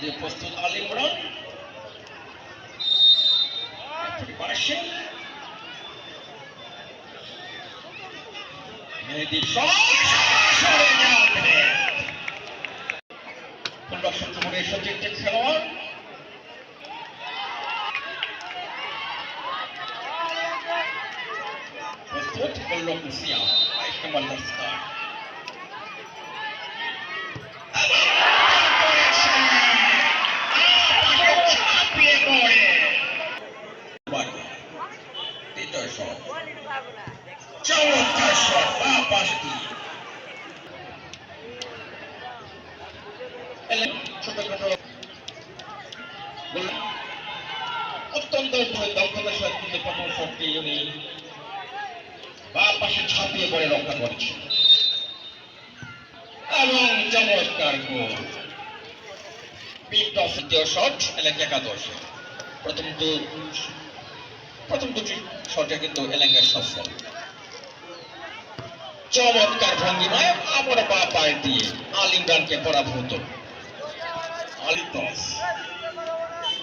যে প্রস্তুত আলী প্রিপারেশন মেহেদির সচিত্র খেলোয়াড় প্রস্তুত করল কুসিয়া অত্যন্ত দক্ষতার সাথে কিন্তু প্রথম শটটি উনি বা পাশে ঝাঁপিয়ে পড়ে রক্ষা করছেন এবং চমৎকার শট এলাকা প্রথম প্রথম দুটি শটে কিন্তু এলাকার সফল। চমৎকার ভঙ্গিমায় আবার বা পায়ে দিয়ে আল ইমরানকে পরাভূত। আলি টস।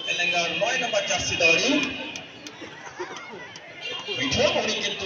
এলাকার নয় নম্বর জার্সি মিঠুন উনি কিন্তু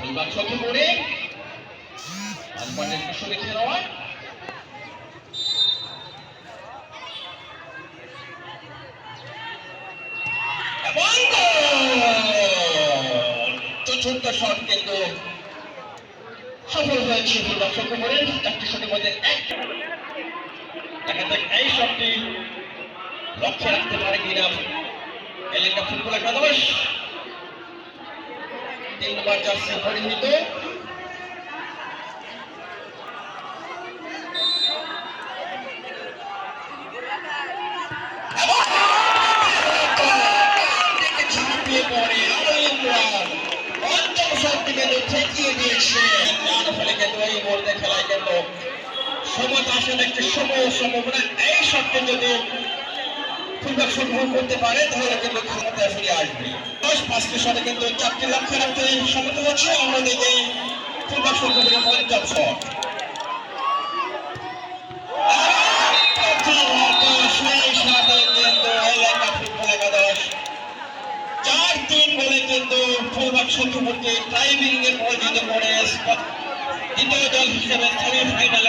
চোখে পড়ে আলবানের খেলোয়াড়। চতুর্থ শট কিন্তু সফল হয়েছে চোখে পড়ে চারটি শটের মধ্যে এক দেখা যাক এই শটটি লক্ষ্য রাখতে পারে কিনা এলাকা ফুটবল একাদশ তিন নম্বর জার্সি পরিহিত সমতা আসলে একটি সময় সম্ভাবনা এই শটটি যদি ফুলবাগ সংগ্রহ করতে পারে, তাহলে কিন্তু ক্ষমতায় ফিরে আসবে। দশ পাঁচটি শটে কিন্তু চারটি লক্ষ্য রাখতে সমর্থ হচ্ছে সাথে চার তিন বলে কিন্তু ফুলবাগ শত্রুপক্ষে টাইমিং দ্বিতীয় দল হিসেবে সেমিফাইনালে